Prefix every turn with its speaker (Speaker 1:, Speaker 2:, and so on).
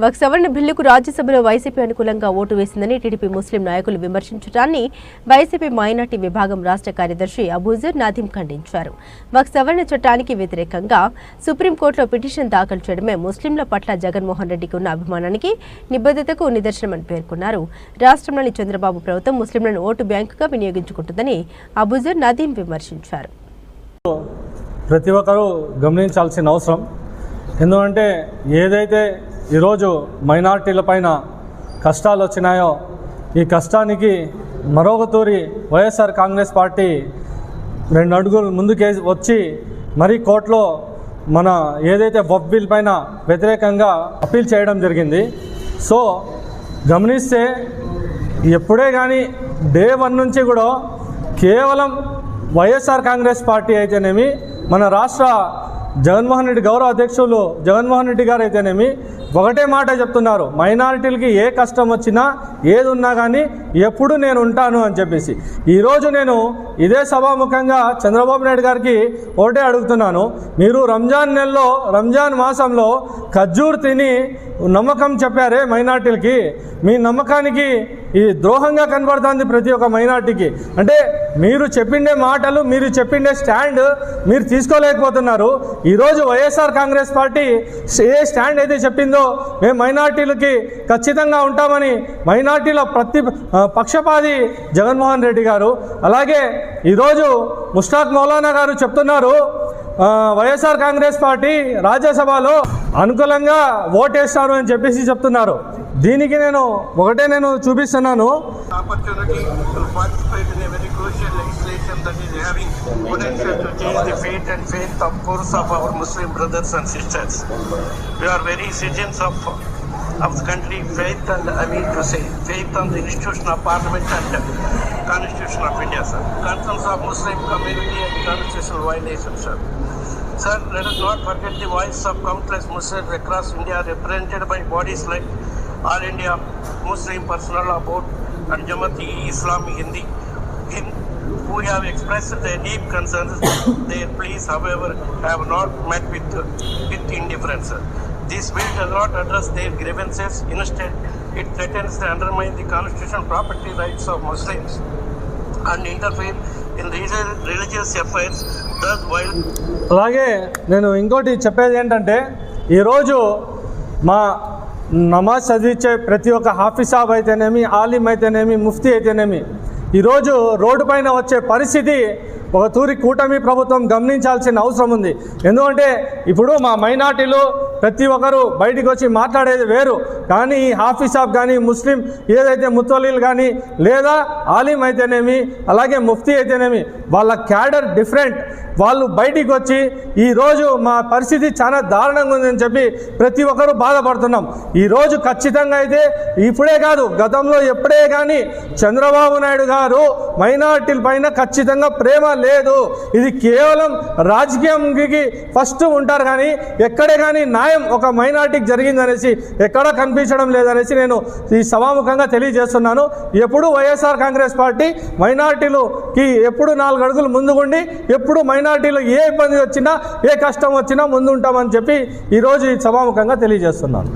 Speaker 1: ఒక సవరణ బిల్లుకు రాజ్యసభలో వైసీపీ అనుకూలంగా ఓటు వేసిందని టీడీపీ ముస్లిం నాయకులు విమర్శించడాన్ని వైసీపీ మైనార్టీ విభాగం రాష్ట్ర కార్యదర్శి అబూజర్ నాదిం ఖండించారు. ఒక సవరణ చట్టానికి వ్యతిరేకంగా సుప్రీంకోర్టులో పిటిషన్ దాఖలు చేయడమే ముస్లింల పట్ల జగన్మోహన్ రెడ్డికి ఉన్న అభిమానానికి నిబద్ధతకు నిదర్శనమని పేర్కొన్నారు. రాష్ట్రంలోని చంద్రబాబు ప్రభుత్వం ముస్లింలను ఓటు బ్యాంకుగా వినియోగించుకుంటుందని అబూజర్ నదీం విమర్శించారు.
Speaker 2: ప్రతి ఒక్కరూ గమనించాల్సిన అవసరం. ఎందుకంటే ఏదైతే ఈరోజు మైనార్టీల పైన కష్టాలు వచ్చినాయో ఈ కష్టానికి మరొకతూరి వైఎస్ఆర్ కాంగ్రెస్ పార్టీ రెండు అడుగులు ముందుకే వచ్చి మరీ కోర్టులో మన ఏదైతే వఫ్ బిల్ పైన వ్యతిరేకంగా అప్పీల్ చేయడం జరిగింది. సో గమనిస్తే ఎప్పుడే కానీ డే వన్ నుంచి కూడా కేవలం వైఎస్ఆర్ కాంగ్రెస్ పార్టీ అయితేనేమి మన రాష్ట్ర జగన్మోహన్ రెడ్డి గౌరవ అధ్యక్షులు జగన్మోహన్ రెడ్డి గారు అయితేనేమి ఒకటే మాట చెప్తున్నారు. మైనారిటీలకి ఏ కష్టం వచ్చినా ఏది ఉన్నా కానీ ఎప్పుడు నేను ఉంటాను అని చెప్పేసి. ఈరోజు నేను ఇదే సభాముఖంగా చంద్రబాబు నాయుడు గారికి ఒకటే అడుగుతున్నాను. మీరు రంజాన్ నెలలో రంజాన్ మాసంలో ఖర్జూర్ తిని నమ్మకం చెప్పారే మైనార్టీలకి. మీ నమ్మకానికి ఈ ద్రోహంగా కనబడుతుంది ప్రతి ఒక్క మైనార్టీకి. అంటే మీరు చెప్పిండే మాటలు మీరు చెప్పిండే స్టాండ్ మీరు తీసుకోలేకపోతున్నారు. ఈరోజు వైఎస్ఆర్ కాంగ్రెస్ పార్టీ ఏ స్టాండ్ అయితే చెప్పిందో మేము మైనార్టీలకి ఖచ్చితంగా ఉంటామని మైనార్టీల ప్రతి ఆ, పక్షపాతి జగన్మోహన్ రెడ్డి గారు. అలాగే ఈరోజు ముష్టాక్ మౌలానా గారు చెప్తున్నారు వైఎస్ఆర్ కాంగ్రెస్ పార్టీ రాజ్యసభలో అనుకూలంగా ఓటేస్తారు అని చెప్పేసి చెప్తున్నారు దీనికి నేను ఒకటే నేను చూపిస్తున్నాను
Speaker 3: of of the country, faith and I mean to say, faith on the institution of parliament and constitution of India, sir. Concerns of Muslim community and constitutional violations, sir. Sir, let us not forget the voice of countless Muslims across India represented by bodies like All India Muslim Personal Board and Jamaat-e Islami Hindi, who have expressed their deep concerns. Their pleas, however, have not met with, with indifference. This bill does not address their grievances. Instead, it threatens to undermine the constitutional property rights of Muslims and interfere in religious affairs
Speaker 2: అలాగే నేను ఇంకోటి చెప్పేది ఏంటంటే ఈరోజు మా నమాజ్ చదివించే ప్రతి ఒక్క హాఫీజ్ సాబ్ అయితేనేమి ఆలిం అయితేనేమి ముఫ్తీ అయితేనేమి ఈరోజు రోడ్డు పైన వచ్చే పరిస్థితి ఒక తూరి కూటమి ప్రభుత్వం గమనించాల్సిన అవసరం ఉంది. ఎందుకంటే ఇప్పుడు మా మైనార్టీలు ప్రతి ఒక్కరు బయటికి వచ్చి మాట్లాడేది వేరు. కానీ ఈ హాఫీజ్ కానీ ముస్లిం ఏదైతే ముత్తలీలు కానీ లేదా ఆలిం అయితేనేమి అలాగే ముఫ్తీ అయితేనేమి వాళ్ళ క్యాడర్ డిఫరెంట్. వాళ్ళు బయటికి వచ్చి ఈరోజు మా పరిస్థితి చాలా దారుణంగా ఉందని చెప్పి ప్రతి ఒక్కరూ బాధపడుతున్నాం. ఈరోజు ఖచ్చితంగా అయితే ఇప్పుడే కాదు గతంలో ఎప్పుడే కానీ చంద్రబాబు నాయుడు గారు మైనార్టీల పైన ఖచ్చితంగా ప్రేమ లేదు. ఇది కేవలం రాజకీయంకి ఫస్ట్ ఉంటారు కానీ ఎక్కడే కానీ న్యాయం ఒక మైనార్టీకి జరిగిందనేసి ఎక్కడా కనిపించడం లేదనేసి నేను ఈ సభాముఖంగా తెలియజేస్తున్నాను. ఎప్పుడు వైఎస్ఆర్ కాంగ్రెస్ పార్టీ మైనార్టీలుకి ఎప్పుడు నాలుగు అడుగులు ముందుగుండి ఎప్పుడు మైనార్టీలు ఏ ఇబ్బంది వచ్చినా ఏ కష్టం వచ్చినా ముందుంటామని చెప్పి ఈరోజు ఈ సభాముఖంగా తెలియజేస్తున్నాను.